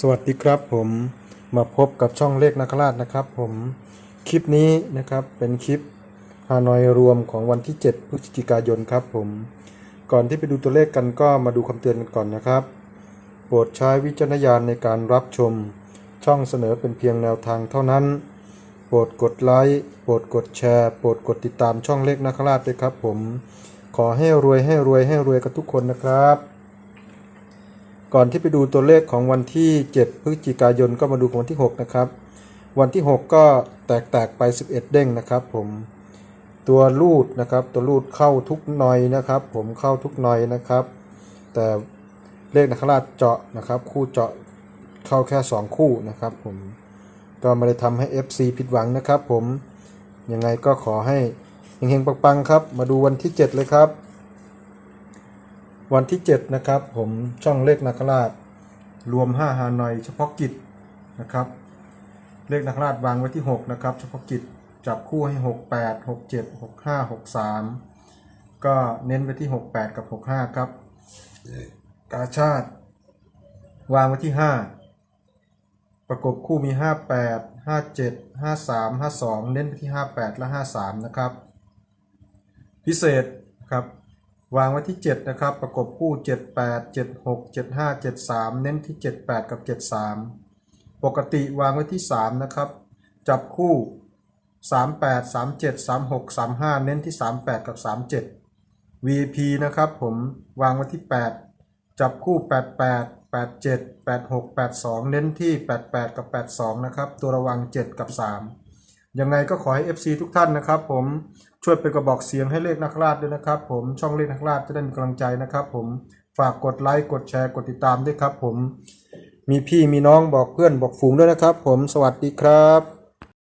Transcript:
สวัสดีครับผมมาพบกับช่องเลขนักราชนะครับ ผมคลิปนี้นะครับเป็นคลิปฮานอยรวมของวันที่ 7 พฤศจิกายนครับผมก่อนที่ไปดูตัวเลขกันก็มาดูคำเตือนกันก่อนนะครับ โปรดใช้วิจารณญาณในการรับชม ช่องเสนอเป็นเพียงแนวทางเท่านั้น โปรดกดไลค์โปรดกดแชร์ โปรดกดติดตามช่องเลขนักราชด้วยครับ ผม ขอให้รวยให้รวยให้รวยกันทุกคนนะครับ ก่อนที่ไปดูตัวเลขของวันที่ 7 พฤศจิกายนก็มาดูของวันที่ 6 นะครับ วันที่ 6 ก็แตกแตกๆไป 11 เด้งนะครับผมตัวรูดนะครับตัวรูดเข้าทุกหน่อยนะครับ ผมเข้าทุกหน่อยนะครับ แต่เลขนักราชเจาะนะครับ คู่เจาะเข้าแค่ 2 คู่นะครับผมก็ไม่ได้ทำให้ FC ผิดหวังนะครับ ผมยังไงก็ขอให้เฮงๆปังๆครับ มาดูวันที่ 7 เลยครับ วันที่ 7 นะครับ ผมช่องเลขนาคราช รวม 5 ฮานอยเฉพาะกิจนะครับ เลขนาคราชวางไว้ที่ 6 นะครับ เฉพาะกิจจับคู่ให้ 6 8 6 7 6 5 6 3 ก็เน้นไปที่ 6 8 กับ 6 5 ครับ กาชาติ วางไว้ที่ 5 ประกบคู่มี 58 57 53 52 เน้นไปที่ 58 และ 53 นะครับ พิเศษครับ วางไว้ที่ 7 นะครับ ประกบคู่ 78 76 75 73 เน้นที่ 78 กับ 73 ปกติวางไว้ที่ 3 นะครับ จับคู่ 38 37 36 35 เน้นที่ 38 กับ 37 VP นะครับผมวางไว้ที่ 8 จับคู่ 88 87 86 82 เน้นที่ 88 กับ 82 นะครับ ตัวระวัง 7 กับ 3 ยังไงก็ขอให้ FC ทุกท่านนะครับ ผมช่วยเป็นกระบอกเสียงให้เลขนักราชด้วยนะครับ ผมช่องเลขนักราชจะได้มีกำลังใจนะครับ ผมฝากกดไลค์กดแชร์กดติดตามด้วยครับ ผมมีพี่มีน้องบอกเพื่อนบอกฝูงด้วยนะครับ ผมสวัสดีครับ